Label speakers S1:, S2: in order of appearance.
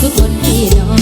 S1: สุดคนที่นอน